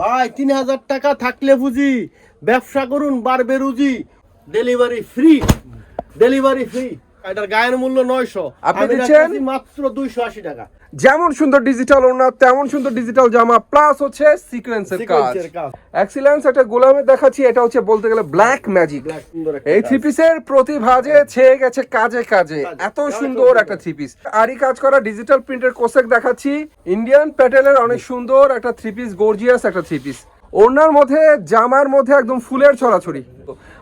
ভাই তিন হাজার টাকা থাকলে বুঝি ব্যবসা করুন বাড়বে রুজি। ডেলিভারি ফ্রি ডেলিভারি ফ্রি এটার গায়ের মূল্য নয়শো। আপনি মাত্র দুইশো আশি টাকা। যেমন সুন্দর ডিজিটাল ওড়না তেমন সুন্দর ডিজিটাল জামা প্লাস হচ্ছে সিকোয়েন্সের কাজ। এক্সিলেন্স একটা গোলামে দেখাচ্ছি এটা হচ্ছে বলতে গেলে ব্ল্যাক ম্যাজিক এই। থ্রি পিসের প্রতিভাজে ছেয়ে গেছে কাজে কাজে। এত সুন্দর। একটা থ্রি পিস আরই কাজ করা ডিজিটাল প্রিন্টের কোসেক দেখাচ্ছি। ইন্ডিয়ান প্যাটেলের অনেক সুন্দর একটা থ্রি পিস গর্জিয়াস একটা থ্রি পিস ওড়নার মধ্যে জামার মধ্যে একদম ফুলের ছড়াছড়ি।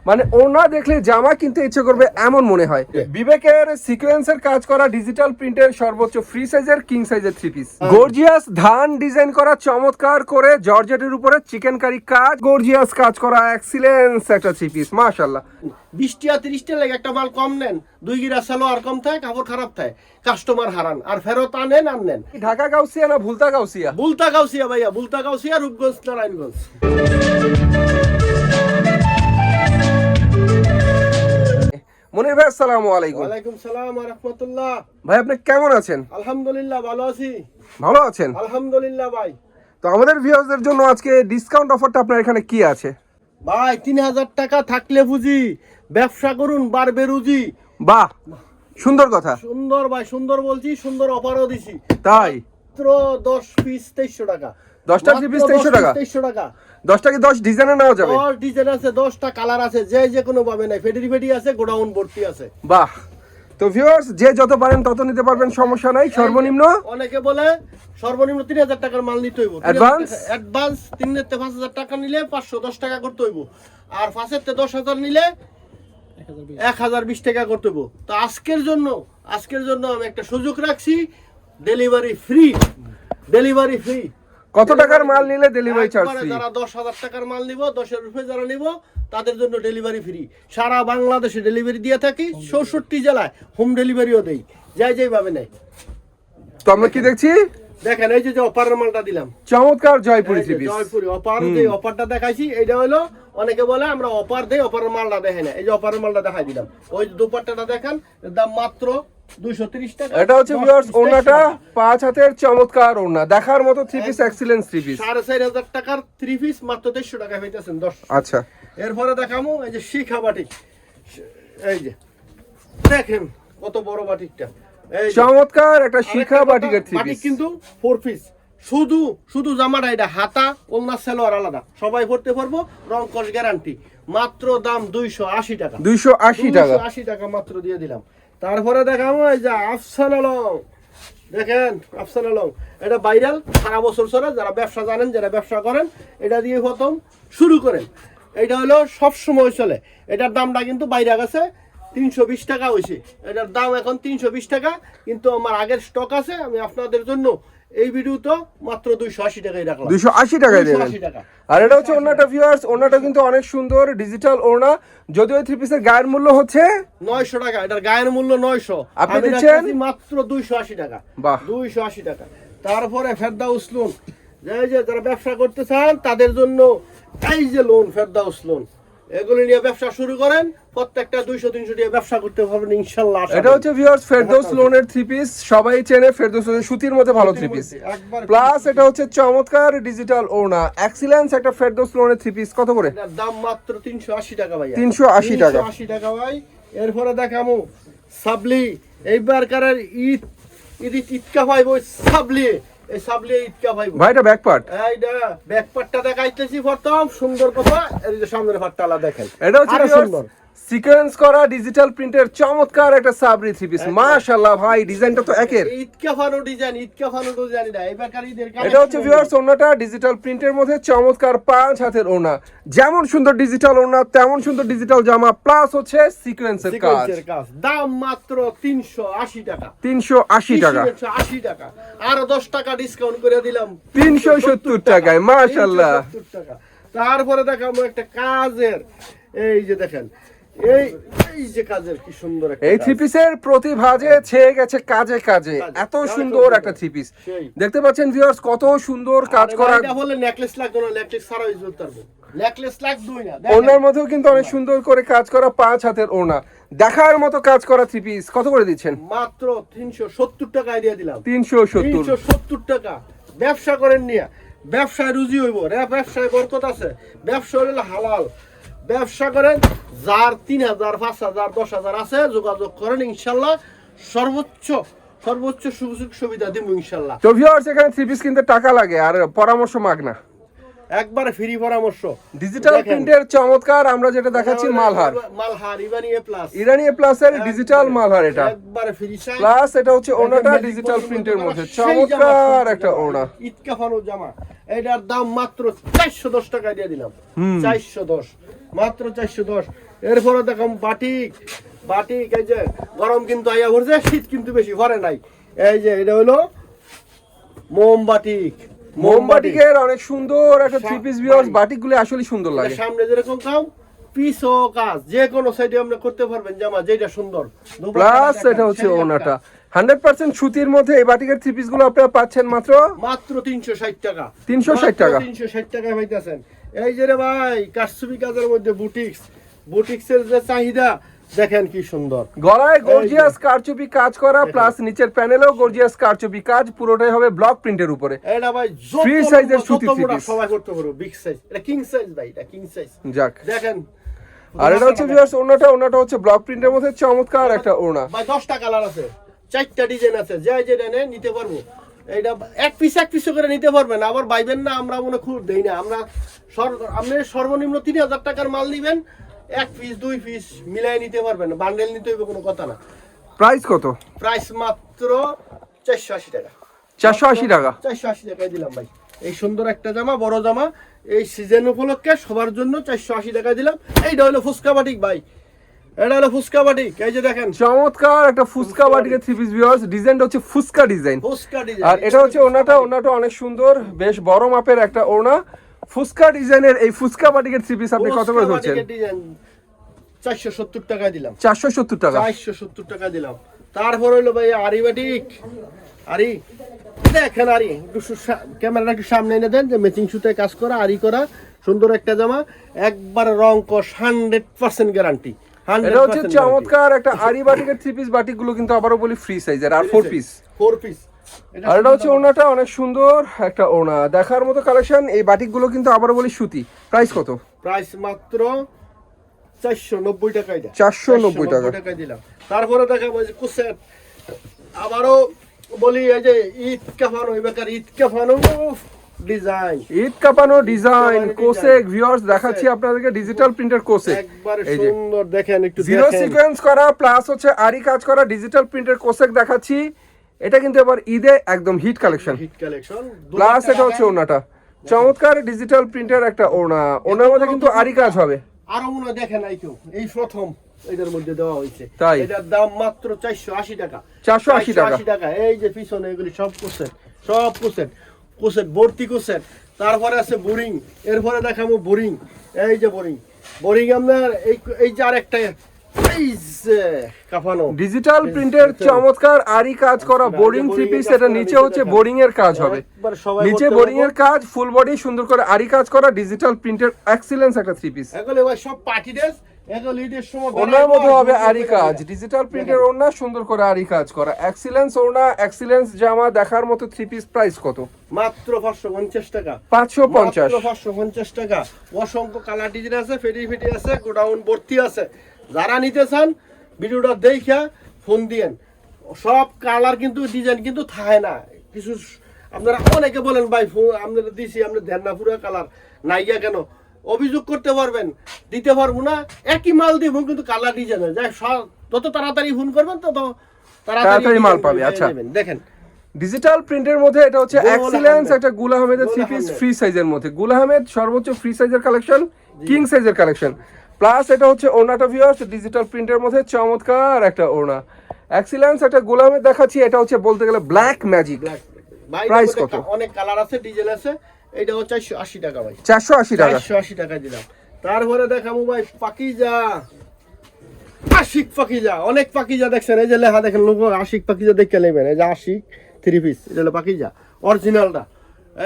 মানে ওড়না দেখলে জামা কিনতে ইচ্ছে করবে এমন মনে হয়। বিবেকের সিকোয়েন্সের কাজ করা ডিজিটাল প্রিন্টের সর্বোচ্চ ফ্রি সাইজের কিং সাইজের থ্রি পিস গর্জিয়াস ধান ডিজাইন করা চমৎকার করে জর্জেটের উপরে চিকেন কারি কাজ গর্জিয়াস কাজ করা এক্সিলেন্স একটা থ্রি পিস মাশাল্লাহ বিশটি আর তিরিশটা লেগে একটা মাল কম নেন দুই গিরা সালো আর কম থাকে কাপড় খারাপ থাকে। কাস্টমার হারান আর ফেরত আনেন আর নেন। ঢাকা গাউসিয়া না ভুলতা গাউসিয়া? বুলতা গাউসিয়া ভাইয়া বুলতা গাউসিয়া রূপগঞ্জ নারায়ণগঞ্জ মনির ভাই আসসালামু আলাইকুম। ওয়ালাইকুম সালাম রহমতুল্লাহ। ভাই আপনি কেমন আছেন? আলহামদুলিল্লাহ ভালো আছি। ভালো আছেন? আলহামদুলিল্লাহ ভাই। তো আমাদের ভিউয়ারদের জন্য আজকে ডিসকাউন্ট অফারটা আপনার এখানে কি আছে? ভাই তিন হাজার টাকা থাকলে বুঝি ব্যবসা করুন বাড়বে রুজি। বাহ সুন্দর কথা। সুন্দর ভাই সুন্দর বলছি সুন্দর অফারও দিছি। তাই? মাত্র দশ পিস তেইশশো টাকা। দশটা piece 2300 10 টাকা? তেইশশো টাকা। দশটা কি দশ ডিজাইনে নেওয়া যাবে? দশ ডিজাইন আছে দশটা কালার আছে যে যে কোনো পাবে নাই। ফেডি ফেডি আছে গোডাউন ভর্তি আছে। বাহ। তো ভিউয়ার্স যে যত পারেন তত নিতে পারবেন সমস্যা নাই সর্বনিম্ন। অনেকে বলে সর্বনিম্ন তিন হাজার টাকার মাল নিতে হইব? অ্যাডভান্স তিন থেকে পাঁচ হাজার টাকা নিলে পাঁচশো দশ টাকা করতে হইব। আর দশ হাজার নিলে এক হাজার বিশ টাকা করতে হইব। তো আজকের জন্য আজকের জন্য আমি একটা সুযোগ রাখছি। ডেলিভারি ফ্রি ডেলিভারি ফ্রি কত টাকার মাল নিলে ডেলিভারি চার্জ ফ্রি যারা দশ হাজার টাকার মাল নিব দশের রুপে যারা নিব তাদের জন্য ডেলিভারি ফ্রি সারা বাংলাদেশে ডেলিভারি দিয়ে থাকি চৌষট্টি জেলায় হোম ডেলিভারিও দেই। যাই যাই ভাবে নাই তো আমরা কি দেখছি? দেখেন এই যে যে অপারের মালটা দিলাম। চমৎকার জয়পুরি থ্রি পিস জয়পুরি অপার যে অপারটা দেখাইছি। এটা হলো অনেকে বলে আমরা অপার দেই অপারের মালটা দেখে না এই যে অপারের মালটা দেখাই দিলাম। ওই দুপাট্টাটা দেখেন এর দাম মাত্র এটা হচ্ছে দশ ভিউয়ার্স piece ওড়নাটা টাকা। পাঁচ হাতের চমৎকার ওড়না। দেখার মতো three piece excellence three piece সাড়ে চার হাজার টাকার থ্রি পিস মাত্র দেড়শো টাকা হইতেছেন দশ। আচ্ছা। এরপরে দেখামো এই যে শিখা বাটিক এই যে দেখেন কত বড় বাটিকটা। চমৎকার একটা শিখা বাটিকের থ্রি পিস কিন্তু ফোর পিস শুধু শুধু জামাটা এটা হাতা ওলনা সেলোয়ার আলাদা। সবাই পড়তে পারব রং কস গ্যারান্টি মাত্র দাম দুইশো আশি টাকা। দুইশো আশি টাকা। আশি টাকা মাত্র দিয়ে দিলাম। তারপরে দেখাবো এই যে আফসান আলম। দেখেন, আফসান আলম। এটা ভাইরাল সারা বছর চলে। যারা ব্যবসা জানেন, যারা ব্যবসা করেন, এটা দিয়ে প্রথম শুরু করেন। এটা হলো সব সময় চলে। এটার দামটা কিন্তু বাইরে গেছে, তিনশো বিশ টাকা হয়েছে এটার দাম এখন তিনশো বিশ টাকা। কিন্তু আমার আগের স্টক আছে, আমি আপনাদের জন্য এই ভিডিও তো মাত্র দুইশো আশি টাকাই রাখলাম। দুইশো আশি টাকায় দেবেন। আর এটা হচ্ছে ওড়নাটা ভিউয়ার্স ওড়নাটা কিন্তু অনেক সুন্দর ডিজিটাল ওড়না। যদিও থ্রি পিসের গায়ের মূল্য হচ্ছে নয়শো টাকা এটার গায়ের মূল্য নয়শো। আপনি দিচ্ছেন? মাত্র দুইশো আশি টাকা। বাহ। দুইশো আশি টাকা। তারপরে ফেরদাউস উসলুন। এই যে যারা ব্যবসা করতে চান তাদের জন্য এই যে লোন ফেরদা উসলুন। এগুলো নিয়ে ব্যবসা শুরু করেন প্রত্যেকটা দুইশো তিনশো দিয়ে ব্যবসা করতে পারবেন ইনশাল্লাহ এটা হচ্ছে ভিউয়ার্স ফেরদৌস লোনের থ্রি পিস সবাই চেনে ফেরদৌস লোনের সুতির মধ্যে ভালো থ্রি পিস প্লাস এটা হচ্ছে চমৎকার ডিজিটাল ওড়না এক্সিলেন্স একটা ফেরদৌস লোনের থ্রি পিস কত করে? দাম মাত্র তিনশো আশি টাকা ভাই 380 টাকা। আশি টাকা ভাই। এরপরে দেখামু সাবলি। এইবারকারের ঈদ ঈদ ঈদকা ভাইব সাবলি। এই সাবলি ঈদকা ভাই এটা ব্যাক পার্ট এইটা ব্যাকপার্টটা দেখাইতেছি প্রথম। সুন্দর কথা। এই যে সামনের দেখেন। এটা হচ্ছে সুন্দর। সিকোয়েন্স করা ডিজিটাল প্রিন্টের চমৎকার একটা সাবরি থ্রি পিস মাশাআল্লাহ ভাই ডিজাইনটা তো একের। ফানো ডিজাইন ঈদকা ফানো ডিজাইন এটা এবারকার ঈদের এটা হচ্ছে ভিউয়ার্স ওড়নাটা ডিজিটাল প্রিন্টের মধ্যে চমৎকার পাঁচ হাতের ওড়না। যেমন সুন্দর ডিজিটাল ওড়না তেমন সুন্দর ডিজিটাল জামা প্লাস হচ্ছে সিকোয়েন্সের কাজ। দাম মাত্র তিনশো আশি টাকা। তিনশো আশি টাকা। আশি টাকা। আরও দশ টাকা ডিসকাউন্ট করে দিলাম। তিনশো সত্তর টাকায় মাশাআল্লাহ। 370 টাকা। তারপরে দেখাবো একটা কাজের। এই যে দেখেন এই এই যে কাজের কি সুন্দর এই থ্রি পিসের প্রতিভাজে ছেয়ে গেছে কাজে কাজে কাজে। এত সুন্দর সুন্দর। একটা থ্রি পিস দেখতে পাচ্ছেন ভিউয়ার্স কত সুন্দর কাজ করা। এটা বলে নেকলেস লাগতো না নেকলেস ছাড়া ইউজ করতে পারব। নেকলেস লাগতোই না ওনার মধ্যেও কিন্তু অনেক সুন্দর করে কাজ করা পাঁচ হাতের ওড়না। দেখার মতো কাজ করা থ্রি পিস কত করে দিচ্ছেন? মাত্র তিনশো সত্তর টাকা আইডিয়া দিলাম। তিনশো সত্তর। সত্তর টাকা। ব্যবসা করেন নিয়ে। ব্যবসায় রুজি হইব। রে ব্যবসায় বরকত আছে। ব্যবসা হইলে হালাল। ব্যবসা করেন যার তিন হাজার পাঁচ হাজার দশ হাজার আছে যোগাযোগ করেন ইনশাল্লাহ সর্বোচ্চ সর্বোচ্চ সুযোগ সুবিধা দিব ইনশাল্লাহ। তো ভিউয়ার্স এখানে থ্রি পিস কিনতে টাকা লাগে আর পরামর্শ মাগনা একবারে ফ্রি পরামর্শ। ডিজিটাল প্রিন্টের চমৎকার আমরা যেটা দেখাচ্ছি Malhar. Malhar ইবানি A plus Irani A plus এর ডিজিটাল মালহার এটা। একবারে ফ্রি সাইজ প্লাস এটা হচ্ছে ওনাটা ডিজিটাল প্রিন্টের মধ্যে। চমৎকার একটা ওনা। ঈদ কাফানো জামা। এটার দাম মাত্র চারশো দশ টাকা দিয়ে দিলাম। চারশো দশ। মাত্র চারশো দশ। এরপরে দেখো বাটিক বাটিক এই যে গরম কিন্তু আইয়া ভরছে শীত কিন্তু বেশি ভরে নাই। এই যে এটা হলো মোমবাটিক মোমবাটিকের অনেক সুন্দর একটা থ্রি পিস ভিউয়ার্স আসলে সুন্দর লাগে। সামনে যেরকম কাম পিস ও কাজ যে কোনো সাইডে আপনি করতে পারবেন জামা যেটা সুন্দর। প্লাস এটা হচ্ছে ওনাটা হান্ড্রেড পার্সেন্ট সুতির মধ্যে এই বাটিকের থ্রি পিসগুলো আপনারা পাচ্ছেন মাত্র? মাত্র তিনশো ষাট টাকা। 360 টাকা। তিনশো ষাট টাকা পাইতেছেন। এই যে রে ভাই কারচুপি কাজের মধ্যে বুটিক্স। বুটিক্সের যে চাহিদা দেখেন কি সুন্দর। গলায় গর্জিয়াস কারচুপি কাজ করা প্লাস নিচের প্যানেলেও গর্জিয়াস কারচুপি কাজ পুরোটাই হবে ব্লক প্রিন্টের উপরে। এটা ভাই size এর সুতি three সবাই করতে পারব বিগ সাইজ এটা কিং সাইজ ভাই এটা কিং সাইজ যাক। দেখেন। আর এটা হচ্ছে ভিউয়ার্স ওনাটা ওনাটা হচ্ছে ব্লক প্রিন্টের মধ্যে চমৎকার একটা ওনা ভাই দশটা কালার আছে চারটা ডিজাইন আছে যে যেটা নিতে পারব। এইটা এক পিস এক পিস করে নিতে পারবেন। আবার বাইবেন না আমরা মনে খুব দেই না। আমরা আপনি সর্বনিম্ন তিন হাজার টাকার মাল নিবেন এক পিস দুই পিস মিলাই নিতে পারবেন। বান্ডেল নিতে হইবে কোনো কথা না। প্রাইস কত? প্রাইস মাত্র চারশো আশি টাকা। চারশো আশি টাকা? চারশো আশি টাকায় দিলাম ভাই। এই সুন্দর একটা জামা বড় জামা এই সিজন উপলক্ষে সবার জন্য চারশো আশি টাকায় দিলাম। এইটা হলো ফুচকা বাটিক ভাই। এটা হলো ফুচকা বাটিক এই যে দেখেন। চমৎকার একটা ফুচকা বাটিকের থ্রি পিস ভিউয়ার্স ডিজাইনটা হচ্ছে ফুচকা ডিজাইন ফুচকা ডিজাইন আর এটা হচ্ছে ওনাটা ওনাটা অনেক সুন্দর বেশ বড় মাপের একটা ওনা ফুচকা ডিজাইনের এই ফুচকা বাটিকের থ্রি পিস আপনি কত করে ধরছেন? চারশো সত্তর টাকা দিলাম। চারশো সত্তর টাকা। চারশো সত্তর টাকা দিলাম। তারপর হইল ভাই আরি বাটিক। আরি দেখেন আরি একটু ক্যামেরাটা একটু সামনে এনে দেন যে ম্যাচিং সুতায় কাজ করা আরি করা সুন্দর একটা জামা। একবার রং কস হান্ড্রেড পার্সেন্ট গ্যারান্টি এটা হচ্ছে চমৎকার একটা আরি বাটিকের থ্রি পিস বাটিকগুলো কিন্তু আবারও বলি ফ্রি সাইজের আর ফোর পিস ফোর পিস আর এটা হচ্ছে ওনাটা অনেক সুন্দর একটা ওনা দেখার মতো কালেকশন এই বাটিকগুলো কিন্তু আবারও বলি সুতি। প্রাইস কত? প্রাইস মাত্র চারশো নব্বই টাকায় দেয়। 490 টাকা। দিলাম। তারপরে দেখাবো যে কুসেট। আবারও বলি এই যে ঈদ কাফানো এবার ঈদ কাফানো ডিজাইন ঈদ কাপানো ডিজাইন কোসেক ভিউয়ার্স দেখাচ্ছি আপনাদেরকে ডিজিটাল প্রিন্টার কোসেক এই যে। সুন্দর দেখেন একটু জিরো সিকোয়েন্স করা প্লাস হচ্ছে আরি কাজ করা ডিজিটাল প্রিন্টের কোসেক দেখাচ্ছি। এটা কিন্তু এবার ঈদে একদম hit collection hit collection plus এটা হচ্ছে ওনাটা। চমৎকার ডিজিটাল প্রিন্টের একটা ওনা। ওনার মধ্যে কিন্তু আরি কাজ হবে। আরও দেখে নাই কেউ। এই প্রথম এটার মধ্যে দেওয়া হয়েছে। তাই? এটার দাম মাত্র চারশো আশি টাকা। 480 টাকা। 480 টাকা। এই যে পিছনে এগুলি সব কোসেট সব কোসেট কোসেট ভর্তি কোসেট। তারপরে আছে বোরিং এরপরে দেখাবো বোরিং। এই যে বোরিং। বোরিং আপনার এই এই যে আরেকটা ডিজিটাল প্রিন্টের চমৎকার আরি কাজ করা বোরিং থ্রি পিস এটা নিচে হচ্ছে বোরিং এর কাজ হবে। নিচে করতে বোরিং এর কাজ ফুল বডি সুন্দর করে আরি কাজ করা ডিজিটাল প্রিন্টের এক্সিলেন্স একটা থ্রি পিস এগুলো ভাই সব পার্টি ড্রেস এগুলো ঈদের সময় ওনার বেরোয় হবে আরি কাজ ডিজিটাল প্রিন্টের সুন্দর করে আরি কাজ করা। এক্সিলেন্স ওড়না এক্সিলেন্স জামা দেখার মতো থ্রি পিস প্রাইস কত? মাত্র পাঁচশো পঞ্চাশ টাকা। পাঁচশো পঞ্চাশ। পাঁচশো পঞ্চাশ টাকা। অসংখ্য কালার ডিজাইন আছে ফেটি ফেটি আছে গোডাউন ভর্তি আছে। যারা নিতে চান ভিডিওটা দেখা ফোন দিয়েন। সব কালার কিন্তু ডিজাইন কিন্তু থাকে না। কিছু আপনারা অনেকে বলেন ভাই ফোন আপনারা দিছি আপনি দেন না পুরো কালার। নাইয়া কেন? অভিযোগ করতে পারবেন দিতে পারব না। একই মাল দিব কিন্তু কালার ডিজাইন যাই সব- যত তাড়াতাড়ি ফোন করবেন তত তাড়াতাড়ি মাল পাবে, আচ্ছা। দেখেন ডিজিটাল প্রিন্টের মধ্যে এটা হচ্ছে এক্সিলেন্স একটা গুল আহমেদের থ্রি পিস। ফ্রি সাইজের মধ্যে। গুল আহমেদ সর্বোচ্চ ফ্রি সাইজের কালেকশন কিং সাইজের কালেকশন প্লাস এটা হচ্ছে ওনাটা ভিউয়ার্স ডিজিটাল প্রিন্টের মধ্যে চমৎকার একটা ওনা এক্সিলেন্স একটা গুল আহমেদ দেখাচ্ছি এটা হচ্ছে বলতে গেলে ব্ল্যাক ম্যাজিক এটার কত? অনেক কালার আছে ডিজাইন আছে। এটা হচ্ছে চারশো আশি টাকা ভাই। চারশো আশি টাকা। চারশো আশি টাকা দিলাম। তারপরে দেখাবো ভাই পাকিজা। আশিক পাকিজা অনেক পাকিজা দেখছেন। এই যে লেখা দেখেন লোক আশিক পাকিজা দেখে নেবেন। এই যে আশিক। থ্রি পিস এটা হলো পাকিজা অরিজিনালটা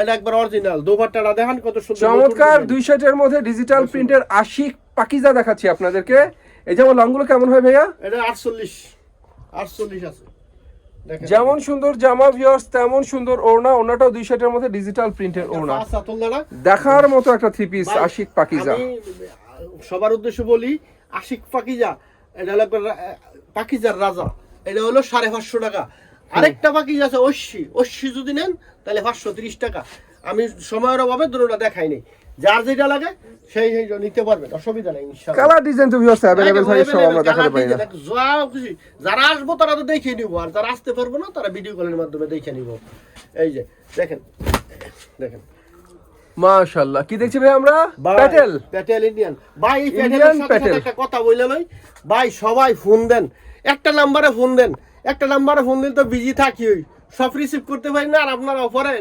এটা একবার অরিজিনাল দুপাট্টাটা দেখান কত সুন্দর চমৎকার দুই সেটের মধ্যে ডিজিটাল প্রিন্টের আশিক পাকিজা দেখাচ্ছি আপনাদেরকে। এই যেমন লংগুলো কেমন হয় ভাইয়া? এটা আটচল্লিশ আটচল্লিশ আছে। যেমন সুন্দর জামা ভিউয়ার্স তেমন সুন্দর ওড়না ওড়নাটাও দুই সেটের মধ্যে ডিজিটাল প্রিন্টের ওড়না। দেখার মতো একটা থ্রি পিস আশিক পাকিজা। সবার উদ্দেশ্যে বলি আশিক পাকিজা এটা হলো একবার, পাকিজার রাজা। এটা হলো সাড়ে পাঁচশো টাকা। আরেকটা বাকি আছে অশ্বি অশ্বি যদি নেন তাহলে পাঁচশো তিরিশ টাকা। আমি সময়ের অভাবে দুটোটা দেখাই নেই। যার যেটা লাগে সেই সেই নিতে পারবেন। অসুবিধা নেই ইনশাআল্লাহ। কালার ডিজাইন তো ভিউয়ার্স থাকে সব আমরা দেখাতে পারি না। খুশি। যারা আসব তারা তো দেখে নিবো। আর যারা আসতে পারব না তারা ভিডিও কলের মাধ্যমে দেখে নিবো। এই যে দেখেন দেখেন। মাশাআল্লাহ কি দেখছি ভাই আমরা? ভাই, প্যাটেল। প্যাটেল ইন্ডিয়ান ভাই এই প্যাটেলের সাথে একটা কথা বলে লই। ভাই সবাই ফোন দেন। একটা নাম্বারে ফোন দেন। একটা নাম্বারে ফোন দিলে তো বিজি থাকি ওই সব রিসিভ করতে পারি না আর আপনারা অফারে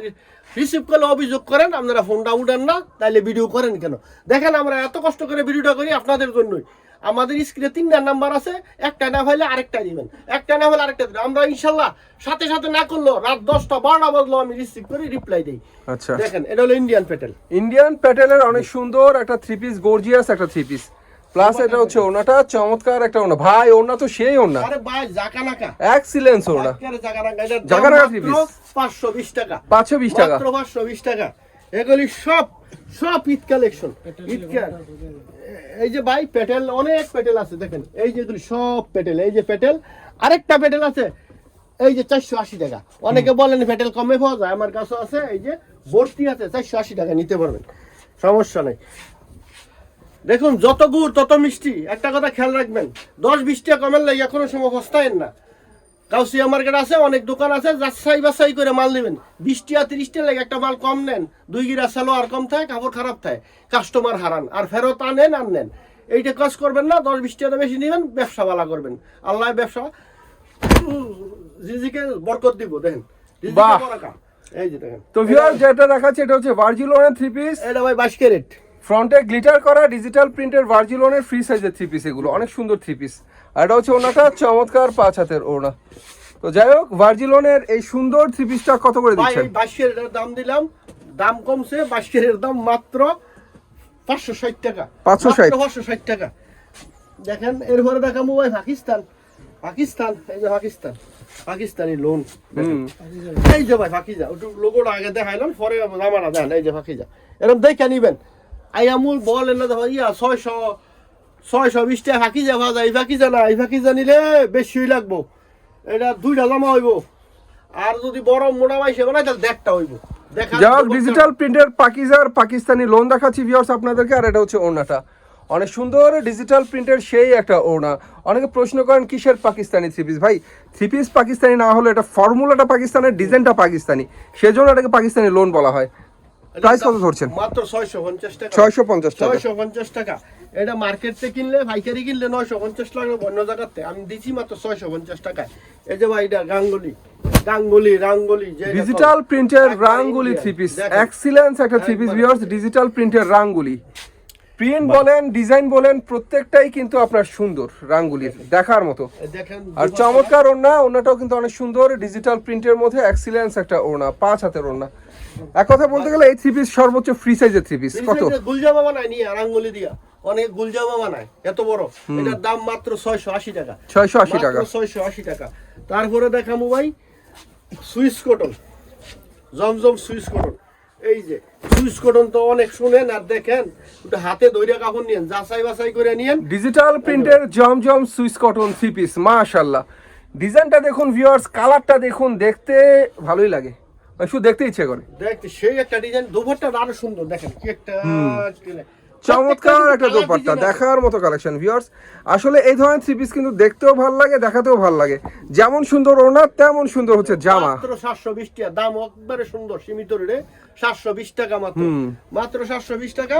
রিসিভ করলে অভিযোগ করেন আপনারা ফোনটা উঠান না তাইলে ভিডিও করেন কেন? দেখেন আমরা এত কষ্ট করে ভিডিওটা করি আপনাদের জন্যই। আমাদের স্ক্রিনে তিনটা নাম্বার আছে একটা না হলে আরেকটা দিবেন। একটা না হলে আরেকটা দিবেন। আমরা ইনশাল্লাহ সাথে সাথে না করল রাত দশটা বারোটা বাজলো আমি রিসিভ করি রিপ্লাই দিই। আচ্ছা। দেখেন এটা হলো ইন্ডিয়ান প্যাটেল ইন্ডিয়ান প্যাটেলের অনেক সুন্দর একটা থ্রি পিস গর্জিয়াস একটা থ্রি পিস প্লাস এটা হচ্ছে ওনাটা চমৎকার একটা ওনা ভাই ওনা তো সেই ওনা আরে ভাই জাকা নাকা। এক্সিলেন্স ওনা three piece। পাঁচশো বিশ টাকা। পাঁচশো বিশ টাকা। মাত্র পাঁচশো বিশ টাকা। এগুলি সব সব ঈদ কালেকশন ঈদ এই যে ভাই প্যাটেল অনেক প্যাটেল আছে দেখেন। এই যে এগুলি সব প্যাটেল এই যে প্যাটেল আরেকটা পেটেল আছে এই যে চারশো আশি টাকা। অনেকে বলেন পেটেল কমে পাওয়া যায় আমার কাছে আছে এই যে ভর্তি আছে চারশো আশি টাকা নিতে পারবেন। সমস্যা নেই। দেখুন যত গুড় তত মিষ্টি। একটা কথা খেয়াল রাখবেন দশ বিশ টাকা কমের লাগে কোনো সময় সস্তায়েন না। কাউসিয়া মার্কেট আছে অনেক দোকান আছে যা যাচাই বাছাই করে মাল নেবেন। বিশ টিয়া তিরিশ টিয়া লাগে একটা মাল কম নেন দুই গিরা সালো আর কম থাকে কাপড় খারাপ থাকে কাস্টমার হারান আর ফেরত আনেন আর নেন। এইটা কাজ করবেন না দশ বিশ টাকা বেশি নেবেন ব্যবসা বালা করবেন। আল্লাহ ব্যবসা জিজিকে বরকত দিব দেখেন। এই যে দেখেন। তো ভিউয়ার যেটা দেখাচ্ছে এটা হচ্ছে ভার্জিলোনের থ্রি পিস এটা ভাই বাইশ ক্যারেট। ফ্রন্টে গ্লিটার করা ডিজিটাল প্রিন্টের ভার্জিলোনের ফ্রি সাইজের থ্রি পিস এগুলো অনেক সুন্দর থ্রি পিস আর এটা হচ্ছে ওনাটা চমৎকার পাঁচ হাতের ওনা তো যাই হোক ভার্জিলোনের এই সুন্দর থ্রি পিসটা কত করে দিচ্ছেন? দাম দিলাম দাম কমছে বাইশ ক্যারেটের দাম মাত্র পাঁচশো ষাট টাকা। 560 পাঁচশো ষাট টাকা। দেখেন এরপরে দেখাবো ভাই পাকিস্তান। পাকিস্তান এই যে পাকিস্তান। পাকিস্তানি লোন এই যে ভাই ফাঁকিজা ওটু লোগোটা আগে দেখাইলাম পরে জামানা দেন এই যে ফাঁকিজা। এরকম দেখে নিবেন। আইয়ামুল বল এনে দেখো ইয়া ছয়শো ছয়শো বিশ টাকা ফাঁকিজা ভাজা এই ফাঁকিজা না এই ফাঁকিজা নিলে বেশি লাগবো। এটা দুইটা জামা হইব। আর যদি বড় মোটা মাইসে বানাই তাহলে দেড়টা হইব। হোক ডিজিটাল প্রিন্টের পাকিজার পাকিস্তানি লোন দেখাচ্ছি ভিউয়ার্স আপনাদেরকে আর এটা হচ্ছে ওড়নাটা। অনেক সুন্দর ডিজিটাল প্রিন্টের সেই একটা ওড়না। অনেকে প্রশ্ন করেন কিসের পাকিস্তানি থ্রি পিস ভাই থ্রি পিস পাকিস্তানি না হলে এটা ফর্মুলাটা পাকিস্তানের ডিজাইনটা পাকিস্তানি। সেজন্য এটাকে পাকিস্তানি লোন বলা হয়। প্রাইস কত ধরছেন? মাত্র ছয়শো পঞ্চাশ টাকা। ছয়শো পঞ্চাশ টাকা। ছয়শো পঞ্চাশ টাকা। এটা মার্কেট থেকে কিনলে পাইকারি কিনলে নয়শো পঞ্চাশ টাকা অন্য জায়গাতে। আমি দিচ্ছি মাত্র ছয়শো পঞ্চাশ টাকায়। এই যে ভাই এটা গাঙ্গুলি। রাঙ্গুলি ডিজিটাল প্রিন্টের রাঙ্গুলি থ্রি পিস। এক্সিলেন্স একটা থ্রি পিস। ভিউয়ার্স ডিজিটাল প্রিন্টের রাঙ্গুলি। প্রিন্ট বলেন ডিজাইন বলেন প্রত্যেকটাই কিন্তু আপনার সুন্দর রাঙ্গুলির দেখার মতো। আর চমৎকার ওড়না ওড়নাটাও কিন্তু অনেক সুন্দর ডিজিটাল প্রিন্টের মধ্যে এক্সিলেন্স একটা ওড়না পাঁচ হাতের ওড়না। এক কথা বলতে গেলে এই থ্রি পিস সর্বোচ্চ ফ্রি সাইজের থ্রি পিস কত? গুলজামা বানায় নিয়ে রাঙ্গুলি দিয়া। অনেক গুলজামা বানায় এত বড়। এটার দাম মাত্র ছয়শো আশি টাকা। ছয়শো আশি টাকা। ছয়শো আশি টাকা। তারপরে দেখামু ভাই Swiss cotton Zamzam Swiss cotton এই যে সুইস কটন তো অনেক শুনেন আর দেখেন ওটা হাতে দইরা কাপড় নিয়েন যাচাই বাছাই করে নিয়েন। ডিজিটাল প্রিন্টের Zamzam Swiss cotton three piece মাশাল্লাহ ডিজাইনটা দেখুন ভিউয়ার্স কালারটা দেখুন দেখতে ভালোই লাগে। শুধু দেখতে ইচ্ছে করে। দেখতে সেই একটা ডিজাইন দুপুরটা আরও সুন্দর দেখেন কি একটা চমৎকার একটা দোপাট্টা দেখার মতো কালেকশন ভিউয়ার্স আসলে এই ধরনের থ্রি পিস কিন্তু দেখতেও ভালো লাগে দেখাতেও ভালো লাগে। যেমন সুন্দর ওনা তেমন সুন্দর হচ্ছে জামা। মাত্র সাতশো বিশ টাকা দাম একবারে সুন্দর সীমিত রে সাতশো বিশ টাকা মাত্র। মাত্র সাতশো বিশ টাকা।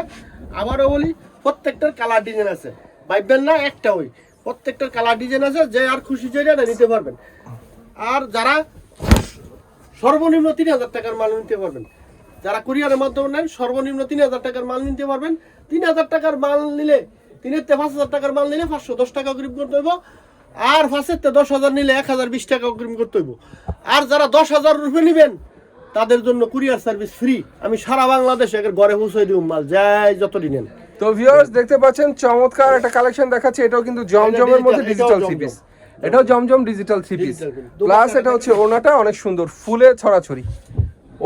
আবারও বলি প্রত্যেকটার কালার ডিজাইন আছে। ভাববেন না একটা ওই। প্রত্যেকটার কালার ডিজাইন আছে যে আর খুশি যেটা নিতে পারবেন। আর যারা সর্বনিম্ন তিন হাজার টাকার মাল নিতে পারবেন। যারা কুরিয়ারের মাধ্যমে নেন সর্বনিম্ন তিন হাজার টাকার মাল নিতে পারবেন। তিন হাজার টাকার মাল নিলে তিনের তে পাঁচ হাজার টাকার মাল নিলে পাঁচশো দশ টাকা অগ্রিম করতে হইব। আর পাঁচের তে দশ হাজার নিলে এক হাজার বিশ টাকা অগ্রিম করতে হইব। আর যারা দশ হাজার রুপে নেবেন তাদের জন্য কুরিয়ার সার্ভিস ফ্রি। আমি সারা বাংলাদেশে ঘরে পৌঁছে দিব মাল যাই যত নেন। তো ভিউয়ার্স দেখতে পাচ্ছেন চমৎকার একটা কালেকশন দেখাচ্ছে। এটাও কিন্তু জমজমের মধ্যে ডিজিটাল এটাও থ্রি পিস এটাও Zamzam digital three piece. Plus এটা হচ্ছে ওড়নাটা অনেক সুন্দর ফুলে ছড়াছড়ি।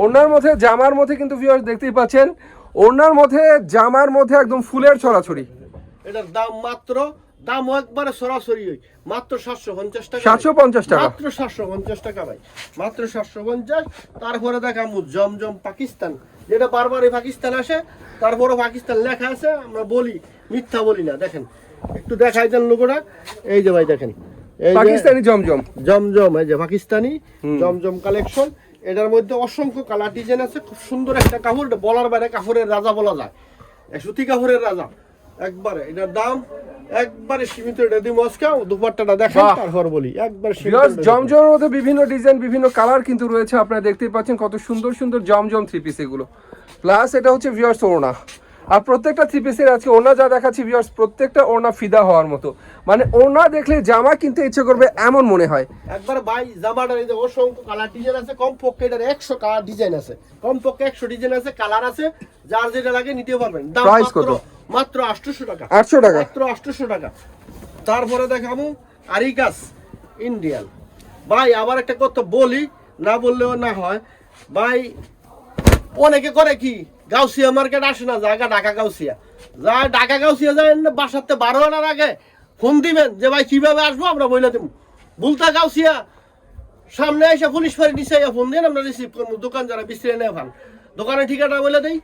ওড়নার মধ্যে জামার মধ্যে কিন্তু ভিউয়ার্স দেখতেই পাচ্ছেন ওড়নার মধ্যে জামার মধ্যে একদম ফুলের ছড়াছড়ি। এটার দাম মাত্র দাম একবারে সরাসরি ওই মাত্র সাতশো পঞ্চাশ টাকা। 750 টাকা। মাত্র সাতশো পঞ্চাশ টাকা ভাই মাত্র সাতশো পঞ্চাশ। তারপরে দেখামু জমজম পাকিস্তান। যেটা বারবারই পাকিস্তান আসে তারপরে পাকিস্তান লেখা আছে আমরা বলি মিথ্যা বলি না। দেখেন একটু দেখাই দেন লোকটা। এই যে ভাই দেখেন। পাকিস্তানি জমজম। জমজম এই যে পাকিস্তানি জমজম কালেকশন এটার মধ্যে অসংখ্য কালার ডিজাইন আছে খুব সুন্দর একটা কাপড় বলার বাইরে কাপড়ের রাজা বলা যায়। সুতি কাপড়ের রাজা। একবারে এটার দাম একবারে সীমিত এটা দিই মস্কা দুপাট্টাটা দেখেন। তারপর বলি একবারে সীমিত। জমজমের মধ্যে বিভিন্ন ডিজাইন বিভিন্ন কালার কিন্তু রয়েছে আপনারা দেখতেই পাচ্ছেন কত সুন্দর সুন্দর জমজম থ্রি পিস এগুলো। প্লাস এটা হচ্ছে ভিউয়ার্স ওড়না। আর প্রত্যেকটা থ্রি পিসের আজকে ওড়না যা দেখাচ্ছি ভিউয়ার্স প্রত্যেকটা ওনা ফিদা হওয়ার মতো। মানে ওনা দেখলে জামা কিনতে ইচ্ছে করবে এমন মনে হয়। একবার ভাই জামাটার এই যে অসংখ্য কালার ডিজাইন আছে কম পক্ষে এটার একশো কালার ডিজাইন আছে। কম পক্ষে একশো ডিজাইন আছে কালার আছে যার যেটা লাগে নিতে পারবেন। দাম মাত্র কত? মাত্র আটশোশো টাকা। 800 টাকা? মাত্র আটশোশো টাকা। তারপরে দেখাবো আরিকাস ইন্ডিয়ান। ভাই আবার একটা কথা বলি না বললেও না হয়। ভাই অনেকে করে কি? গাউসিয়া মার্কেট আসে না, জায়গা ঢাকা গাউসিয়া। যা ঢাকা গাউসিয়া যায় বাসাতে বারো আনার আগে ফোন দিবেন যে, ভাই, কীভাবে আসব আমরা বইলে দেবো বুলতা গাউসিয়া সামনে এসে পুলিশ ফাঁড়ি নিচে ফোন দিন, আমরা রিসিভ করব। দোকান যারা বিস্তারে নেয় ভান। দোকানের ঠিকানা বলে দেই।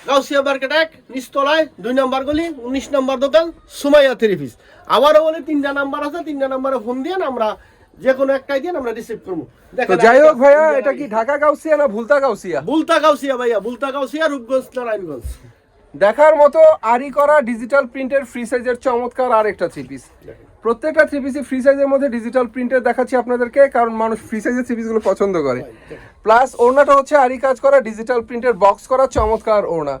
গাউসিয়া মার্কেট এক, নিচতলায় দুই নম্বর গলি, উনিশ নম্বর দোকান, সুমাইয়া থ্রি আবারও বলে, তিনটা নাম্বার আছে, তিনটা নাম্বারে ফোন দিয়ে আমরা যে কোনো একটাই দিন আমরা রিসিভ করব। তো যাই হোক ভাইয়া এটা কি ঢাকা গাউসিয়া না ভুলতা গাউসিয়া? ভুলতা গাউসিয়া ভাইয়া ভুলতা গাউসিয়া রূপগঞ্জ নারায়ণগঞ্জ দেখার মতো আরি করা ডিজিটাল প্রিন্টের ফ্রি সাইজের চমৎকার আর একটা থ্রি পিস প্রত্যেকটা থ্রি পিসি ফ্রি সাইজের মধ্যে ডিজিটাল প্রিন্টের দেখাচ্ছি আপনাদেরকে কারণ মানুষ ফ্রি সাইজের থ্রি পিসগুলো পছন্দ করে। প্লাস ওড়নাটা হচ্ছে আরি কাজ করা ডিজিটাল প্রিন্টের বক্স করা চমৎকার ওড়না।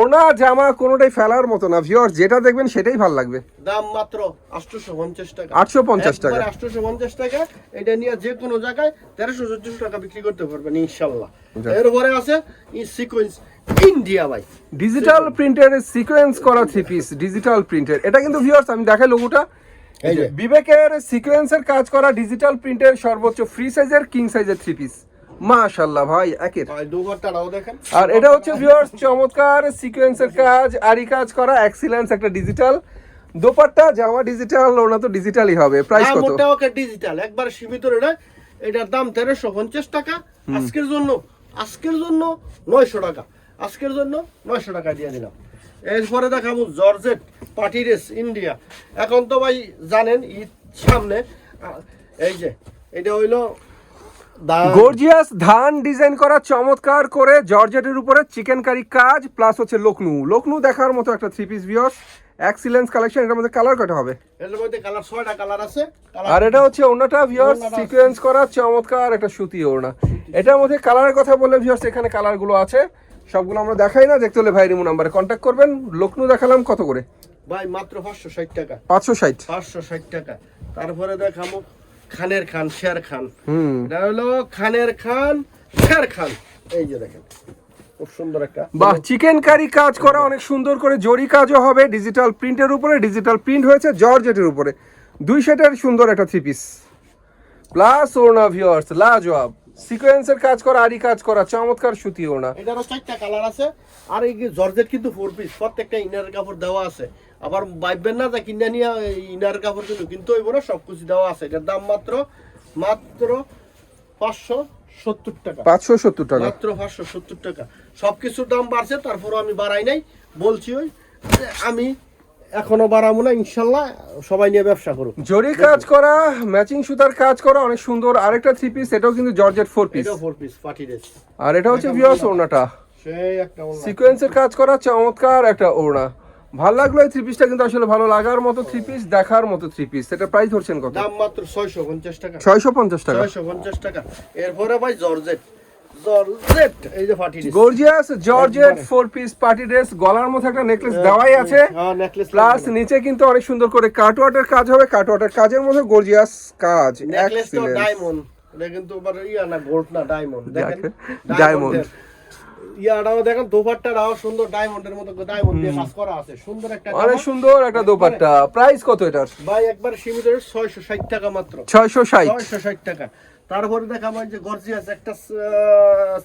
ওনা জামা কোনোটাই ফেলার মতো না ভিউয়ার যেটা দেখবেন সেটাই ভালো লাগবে। দাম মাত্র আটশোশো পঞ্চাশ টাকা। 850 টাকা। আটশোশো পঞ্চাশ টাকা এটা নিয়ে যে কোনো জায়গায় তেরোশো চোদ্দশো টাকা বিক্রি করতে পারবেন ইনশাল্লাহ। যাক। এরপরে আছে সিকোয়েন্স ইন্ডিয়া ভাই। ডিজিটাল প্রিন্টের সিকোয়েন্স করা থ্রি পিস ডিজিটাল প্রিন্টের এটা কিন্তু ভিউয়ার্স আমি দেখাই লোগোটা। বিবেকের সিকোয়েন্সের কাজ করা ডিজিটাল প্রিন্টের সর্বোচ্চ ফ্রি সাইজের কিং সাইজের থ্রি পিস মাশাল্লাহ ভাই একের। আর এটা হচ্ছে ভিউয়ার্স চমৎকার সিকোয়েন্সের কাজ আরি কাজ করা এক্সিলেন্স একটা ডিজিটাল দোপাট্টা জামা ডিজিটাল ওনা তো ডিজিটালই হবে। প্রাইস দাম কত? ওটা ওকে ডিজিটাল একবার সীমিত রেটে। এটার দাম তেরোশো পঞ্চাশ টাকা। আজকের জন্য আজকের জন্য নয়শো টাকা। আজকের জন্য নয়শো টাকা দিয়ে দিলাম। এরপরে দেখাবো জর্জেট। Party race India. এখন তো ভাই জানেন ঈদ সামনে এই যে এটা হইল গর্জিয়াস ধান ডিজাইন করা চমৎকার করে জর্জেটের উপরে চিকেন কারি কাজ প্লাস হচ্ছে লখনউ লখনউ দেখার মতো একটা three piece viewers excellence collection এটার মধ্যে কালার কটা হবে? এটার মধ্যে কালার ছয়টা কালার আছে। আর এটা হচ্ছে ওড়নাটা ভিউয়ার্স সিকোয়েন্স করা চমৎকার একটা সুতি ওড়না। এটার মধ্যে কালারের কথা বলে ভিউয়ার্স এখানে কালারগুলো আছে। সবগুলো আমরা দেখাই না দেখতে হলে ভাই রিমু নাম্বারে কন্ট্যাক্ট করবেন। লখনউ দেখালাম কত করে? ভাই মাত্র পাঁচশো ষাট টাকা। পাঁচশো ষাট? পাঁচশো ষাট টাকা। তারপরে দেখাবো খানের খান শের খান। হুম। এটা হলো খানের খান শের খান। এই যে দেখেন খুব সুন্দর একটা বাহ চিকেন কারি কাজ করা অনেক সুন্দর করে জরি কাজও হবে ডিজিটাল প্রিন্টের উপরে ডিজিটাল প্রিন্ট হয়েছে জর্জেটের উপরে। দুই সেটের সুন্দর একটা থ্রি পিস প্লাস ওড়না ভিউয়ার্স লাজওয়াব। সিকোয়েন্সের কাজ করা আরি কাজ করা চমৎকার সুতি ওড়না। এটারও চারটা কালার আছে। আর এই যে জর্জেট কিন্তু ফোর পিস প্রত্যেকটা ইনার কাপড় দেওয়া আছে। আবার ভাববেন না যে কিনে নিয়ে ইনার কাপড় কিন্তু কিন্তু ওই না সব কিছু দেওয়া আছে। এটার দাম মাত্র মাত্র পাঁচশো সত্তর টাকা। পাঁচশো সত্তর টাকা। মাত্র পাঁচশো সত্তর টাকা। সব কিছুর দাম বাড়ছে তারপরও আমি বাড়াই নাই। বলছি ওই আমি এখনও বাড়াবো না ইনশাল্লাহ সবাই নিয়ে ব্যবসা করুক। জরি কাজ করা ম্যাচিং সুতার কাজ করা অনেক সুন্দর। আরেকটা থ্রি পিস এটাও কিন্তু georgette four piece four piece party dress আর এটা হচ্ছে ভিউয়ার্স ওড়নাটা। সিকোয়েন্সের কাজ করা চমৎকার একটা ওড়না। ভালো লাগল এই থ্রি পিসটা কিন্তু আসলে ভালো লাগার মতো থ্রি পিস দেখার মতো থ্রি পিস সেটা প্রাইস ধরছেন কত? দাম মাত্র ছয়শো পঞ্চাশ টাকা। ছয়শো পঞ্চাশ টাকা। ছয়শো পঞ্চাশ টাকা। এরপরে ভাই জর্জেট জর্জেট এই যে party dress gorgeous georgette four piece party dress গলার মধ্যে একটা নেকলেস দেওয়াই আছে। হ্যাঁ নেকলেস প্লাস নিচে কিন্তু অনেক সুন্দর করে কাটওয়াটের কাজ হবে। কাটওয়াটের কাজের মধ্যে গর্জিয়াস কাজ। নেকলেসটা Excellent. ডায়মন্ড এটা কিন্তু আবার ইয়া না গোল্ড না ডায়মন্ড দেখেন দেখেন, ইয়াটাও দেখেন দোপাট্টাটাও সুন্দর ডায়মন্ডের মতো ডায়মন্ড দিয়ে কাজ করা আছে। সুন্দর একটা অনেক সুন্দর একটা দোপাট্টা। প্রাইস কত এটার? ভাই একবার সীমিত ছয়শো ষাট টাকা মাত্র। ছয়শো ষাট। ছয়শো ষাট টাকা। তারপরে দেখা আমার যে গর্জিয়াস একটা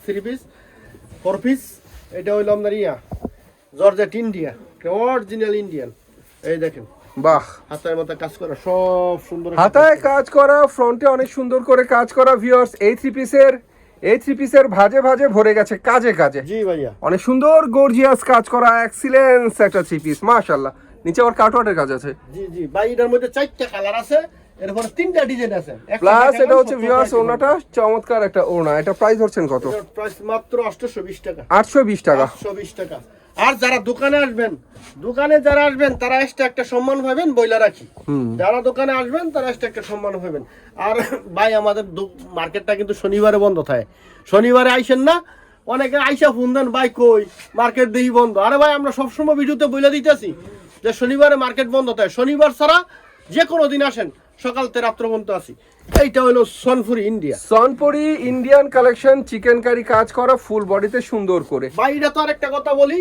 থ্রি পিস ফোর পিস এটা হইল আপনার ইয়া জর্জেট ইন্ডিয়া অরিজিনাল ইন্ডিয়ান এই দেখেন বাহ। মতো কাজ করা সব সুন্দর হাতায় কাজ করা ফ্রন্টে অনেক সুন্দর করে কাজ করা ভিউয়ার্স এই থ্রি পিসের এই থ্রি পিসের ভাজে ভাজে ভরে গেছে কাজে কাজে। জি ভাইয়া। অনেক সুন্দর গর্জিয়াস কাজ করা এক্সিলেন্স একটা থ্রি পিস মাশাআল্লাহ। নিচে আবার কাটওয়ার্টের কাজ আছে। জি জি ভাই এটার মধ্যে চারটা কালার আছে। এরপরে তিনটা ডিজাইন আছে। প্লাস এটা হচ্ছে ভিউয়ার্স ওনাটা চমৎকার একটা ওনা এটা প্রাইস ধরছেন কত? প্রাইস মাত্র আটশো বিশ টাকা। আটশো বিশ টাকা। আটশো বিশ টাকা। আর যারা দোকানে আসবেন দোকানে যারা আসবেন তারা এসে একটা সম্মান পাবেন বইলা রাখি। যারা দোকানে আসবেন তারা এসে একটা সম্মান পাবেন। আর ভাই আমাদের মার্কেটটা কিন্তু শনিবারে বন্ধ থাকে। শনিবারে আইসেন না অনেকে আইসা ফোন দেন ভাই কই? মার্কেট দেখি বন্ধ। আরে ভাই আমরা সবসময় ভিডিওতে বইলা দিতেছি যে শনিবারে মার্কেট বন্ধ থাকে। শনিবার ছাড়া যে কোনো দিন আসেন। সকাল রাত্র পর্যন্ত আসি এইটা হলো Sonpuri India. Sonpuri Indian collection chikankari কাজ করা ফুল বডিতে সুন্দর করে। বাইরে তো আরেকটা কথা বলি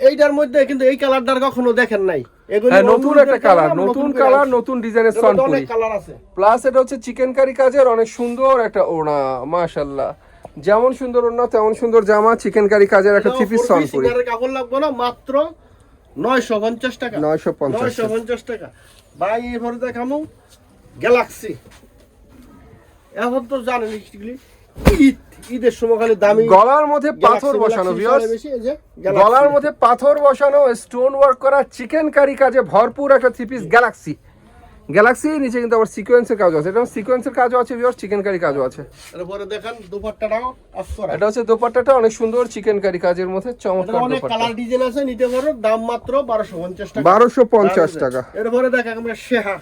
এইটার মধ্যে কিন্তু এই কালারটার কখনো দেখেন নাই। হ্যাঁ নতুন একটা কালার নতুন কালার নতুন ডিজাইনের সনপুরি। অনেক কালার আছে। প্লাস এটা হচ্ছে চিকেন কারি কাজের অনেক সুন্দর একটা ওড়না মাশাল্লাহ যেমন সুন্দর ওড়না তেমন সুন্দর জামা চিকেন কারি কাজের একটা থ্রি পিস সনপুরি। কাপড় লাগবে না মাত্র নয়শো পঞ্চাশ টাকা। 950 নয়শো পঞ্চাশ টাকা। ভাই এরপরে দেখামু। গ্যালাক্সি। এখন তো জানেন ঈদ ঈদের সময় খালি দামি গলার মধ্যে পাথর বসানো। গলার মধ্যে পাথর বসানো স্টোন ওয়ার্ক করা চিকেন কারি কাজে ভরপুর একটা থ্রি পিস গ্যালাক্সি গ্যালাক্সি নিচে কিন্তু আবার সিকোয়েন্সের কাজও আছে। এটা সিকোয়েন্সের কাজও আছে ভিউয়ার্স চিকেন কারি কাজও আছে। এরপরে দেখেন দুপাট্টাটাও এটা হচ্ছে দোপাট্টাটা অনেক সুন্দর চিকেন কারি কাজের মধ্যে চমৎকার অনেক কালার ডিজাইন আছে নিতে পারো দাম মাত্র বারোশো পঞ্চাশ টাকা। বারোশো পঞ্চাশ টাকা। এরপরে দেখা আমরা শেহা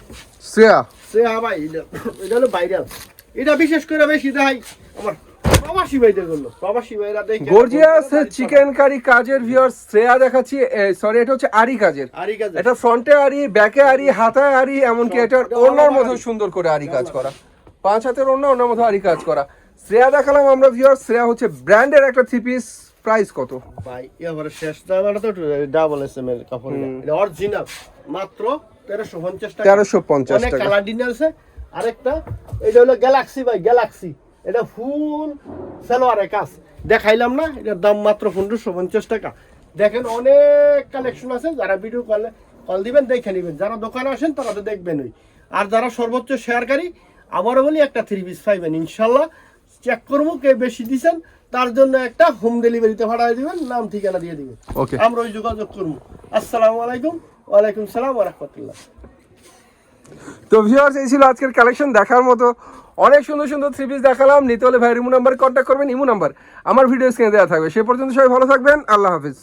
শ্রেয়া শেহা ভাই এটা এটা হলো ভাইরাল এটা বিশেষ করে বেশি দেখাই। আমার প্রবাসী ভাইদের করল প্রবাসী ভাইরা দেখে গর্জিয়াস চিকেন কারি কাজের ভিউয়ার্স শ্রেয়া দেখাচ্ছি সরি এটা হচ্ছে আরি কাজের। আরি কাজ এটা ফ্রন্টে আরি ব্যাকে আরি হাতায় আরি এমনকি এটার আরি। সুন্দর করে আরি কাজ করা। পাঁচ হাতের ওড়না ওড়নার মধ্যে আরি কাজ করা। শ্রেয়া দেখালাম আমরা ভিউয়ার শ্রেয়া হচ্ছে ব্র্যান্ডের একটা থ্রি পিস প্রাইস কত? ভাই এবারে শেষ দামটা তো ডাবল এস এম এর কাপড় এটা। অরিজিনাল মাত্র তেরোশো পঞ্চাশ টাকা। তেরোশো পঞ্চাশ অনেক টাকা। কালার ডিজাইন আছে। আরেকটা এটা হলো গ্যালাক্সি ভাই গ্যালাক্সি এটা ফুল সালোয়ারের কাজ। দেখাইলাম না এটার দাম মাত্র পনেরোশো পঞ্চাশ টাকা। দেখেন অনেক কালেকশন আছে যারা ভিডিও কলে কল দিবেন দেখে নেবেন। যারা দোকানে আসেন তারা তো দেখবেন ওই আর যারা সর্বোচ্চ শেয়ারকারী আবারও বলি একটা থ্রি পিস পাইবেন। ইনশাল্লাহ চেক করব কে বেশি দিছেন তার জন্য একটা হোম ডেলিভারিতে ভাড়ায় দিবেন নাম ঠিকানা দিয়ে দিবেন। ওকে আমরা ওই যোগাযোগ করব। আসসালামু আলাইকুম ওয়ালাইকুম সালাম রহমতুল্লাহ। তো ভিউয়ার্স এই ছিল আজকের কালেকশন দেখার মতো অনেক সুন্দর সুন্দর থ্রি পিস দেখালাম। নিতে হলে ভাই রিমু নাম্বার কন্ট্যাক্ট করবেন ইমু নাম্বার আমার ভিডিও স্ক্রিনে দেওয়া থাকবে। সে পর্যন্ত সবাই ভালো থাকবেন। আল্লাহ হাফিজ।